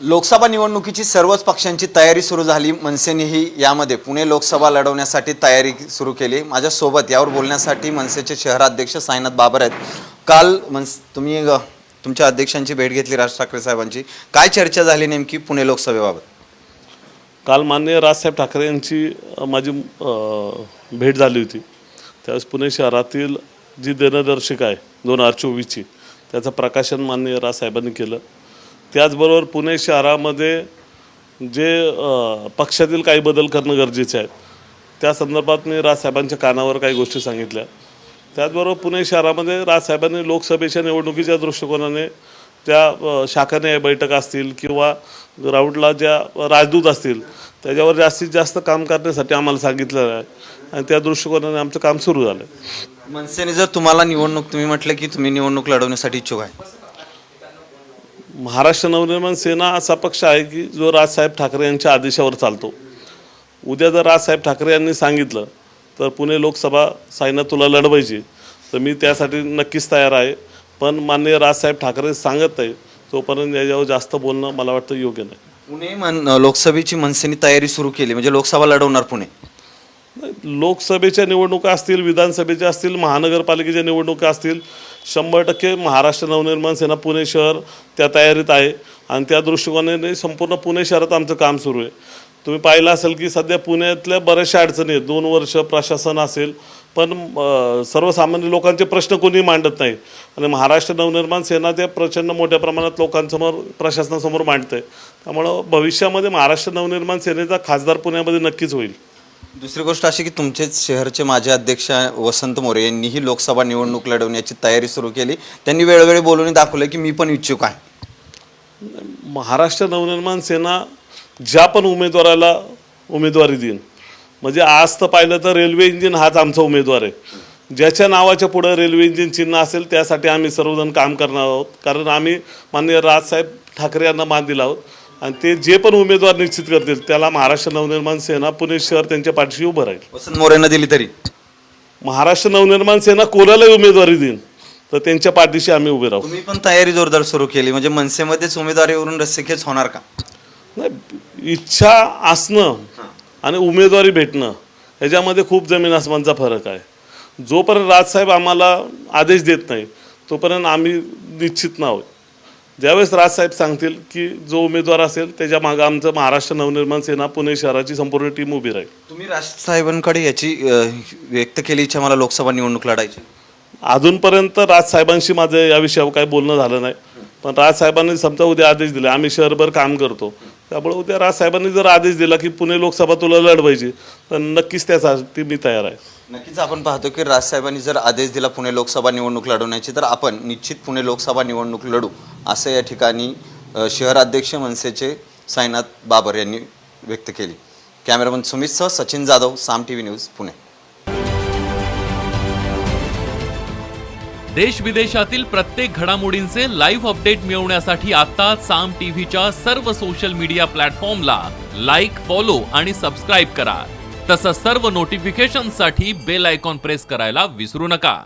लोकसभा निवडणुकीची सर्वच पक्षांची तयारी सुरू झाली. मनसेनेही यामध्ये पुणे लोकसभा लढवण्यासाठी तयारी सुरू केली. माझ्यासोबत यावर बोलण्यासाठी मनसेचे शहराध्यक्ष साईनाथ बाबर आहेत. काल मनस तुम्ही तुमच्या अध्यक्षांची भेट घेतली राज ठाकरे साहेबांची. काय चर्चा झाली नेमकी पुणे लोकसभेबाबत? काल माननीय राजसाहेब ठाकरे यांची अ, माझी अ, भेट झाली होती. त्यावेळेस पुणे शहरातील जी दिनदर्शिका आहे दोन हजार चोवीसची त्याचं प्रकाशन माननीय राजसाहेबांनी केलं. त्याचबरोबर पुणे शहरामध्ये जे पक्षातील काही बदल करणं गरजेचे आहे त्या संदर्भात मी राजसाहेबांच्या कानावर काही गोष्टी सांगितल्या. त्याचबरोबर पुणे शहरामध्ये राजसाहेबांनी लोकसभेच्या निवडणुकीच्या दृष्टिकोनाने त्या शाखाने बैठक असतील किंवा ग्राउंडला ज्या राजदूत असतील त्याच्यावर जास्तीत जास्त काम करण्यासाठी आम्हाला सांगितलं आहे आणि त्या दृष्टिकोनाने आमचं काम सुरू झालं मनसेने जर तुम्हाला निवडणूक तुम्ही म्हटलं की तुम्ही निवडणूक लढवण्यासाठी इच्छुक आहे. महाराष्ट्र नवनिर्माण सेना असा पक्ष आहे की जो राजसाहेब ठाकरे यांच्या आदेशावर चालतो. उद्या जर राजसाहेब ठाकरे यांनी सांगितलं तर पुणे लोकसभा साईना तुला लढवायची. तर मी त्यासाठी नक्कीच तयार आहे. पण माननीय राजसाहेब ठाकरे सांगत आहे तोपर्यंत याच्यावर जास्त बोलणं मला वाटतं योग्य नाही. पुणे मन लोकसभेची मनसेने तयारी सुरू केली म्हणजे लोकसभा लढवणार पुणे. लोकसभेच्या निवडणुका असतील विधानसभेच्या असतील महानगरपालिकेच्या निवडणुका असतील शंभर टक्के महाराष्ट्र नवनिर्माण सेना पुणे शहर त्या तयारीत आहे आणि त्या दृष्टिकोनाने संपूर्ण पुणे शहरात आमचं काम सुरू आहे. तुम्ही पाहिलं असेल की सध्या पुण्यातल्या बऱ्याचशा अडचणी आहेत. दोन वर्ष प्रशासन असेल पण सर्वसामान्य लोकांचे प्रश्न कोणी मांडत नाही. आणि महाराष्ट्र नवनिर्माण सेना ते प्रचंड मोठ्या प्रमाणात लोकांसमोर प्रशासनासमोर मांडते त्यामुळं भविष्यामध्ये महाराष्ट्र नवनिर्माण सेनेचा खासदार पुण्यामध्ये नक्कीच होईल. दुसरी गोष्ट अशी की तुमचेच शहरचे माजी अध्यक्ष वसंत मोरे यांनीही लोकसभा निवडणूक लढवण्याची तयारी सुरू केली. त्यांनी वेळोवेळी बोलून दाखवलं की मी पण इच्छुक आहे. महाराष्ट्र नवनिर्माण सेना ज्या पण उमेदवाराला उमेदवारी देईन. म्हणजे आज तर पाहिलं तर रेल्वे इंजिन हाच आमचा उमेदवार आहे. ज्याच्या नावाच्या पुढं रेल्वे इंजिन चिन्ह असेल त्यासाठी आम्ही सर्वजण काम करणार आहोत. कारण आम्ही माननीय राजसाहेब ठाकरे यांना मान दिला आहोत. आणि ते जे पण उमेदवार निश्चित करतील त्याला महाराष्ट्र नवनिर्माण सेना पुणे शहर त्यांच्या पाठीशी उभं राहील. वसंत मोरेनं दिली तरी. महाराष्ट्र नवनिर्माण सेना कोणालाही उमेदवारी देईन तर त्यांच्या पाठीशी आम्ही उभे राहू. तुम्ही पण तयारी जोरदार सुरू केली म्हणजे मनसेमध्येच उमेदवारीवरून रस्सीखेच होणार का? नाही इच्छा असणं आणि उमेदवारी भेटणं ह्याच्यामध्ये खूप जमीन आसमानचा फरक आहे. जोपर्यंत राजसाहेब आम्हाला आदेश देत नाही तोपर्यंत आम्ही निश्चित नाव ज्यावेळेस राजसाहेब सांगतील की जो उमेदवार असेल त्याच्या मागं आमचं महाराष्ट्र नवनिर्माण सेना पुणे शहराची संपूर्ण टीम उभी राहील. तुम्ही राजसाहेबांकडे याची अ, व्यक्त केली इच्छा मला लोकसभा निवडणूक लढायची. अजूनपर्यंत राजसाहेबांशी माझं या विषयावर काही बोलणं झालं नाही. पण राजसाहेबांनी समजा उद्या आदेश दिले आम्ही शहरभर काम करतो. त्यामुळे उद्या राजसाहेबांनी जर आदेश दिला की पुणे लोकसभा तुला लढवायची तर नक्कीच त्यासाठी मी तयार आहे. नक्कीच आपण पाहतो की राजसाहेबांनी जर आदेश दिला पुणे लोकसभा निवडणूक लढवण्याची तर आपण निश्चित पुणे लोकसभा निवडणूक लढू. असं या ठिकाणी शहराध्यक्ष मनसेचे साईनाथ बाबर यांनी व्यक्त केली. Cameraman सुमितसह Sachin Jadhav Saam T V news Pune. देश विदेशातील प्रत्येक घडामोडींचे लाईव्ह अपडेट मिळवण्यासाठी आता साम टीव्हीच्या सर्व सोशल मीडिया प्लॅटफॉर्मला लाईक फॉलो आणि सबस्क्राईब करा. तसंच सर्व नोटिफिकेशनसाठी बेल आयकॉन प्रेस करायला विसरू नका.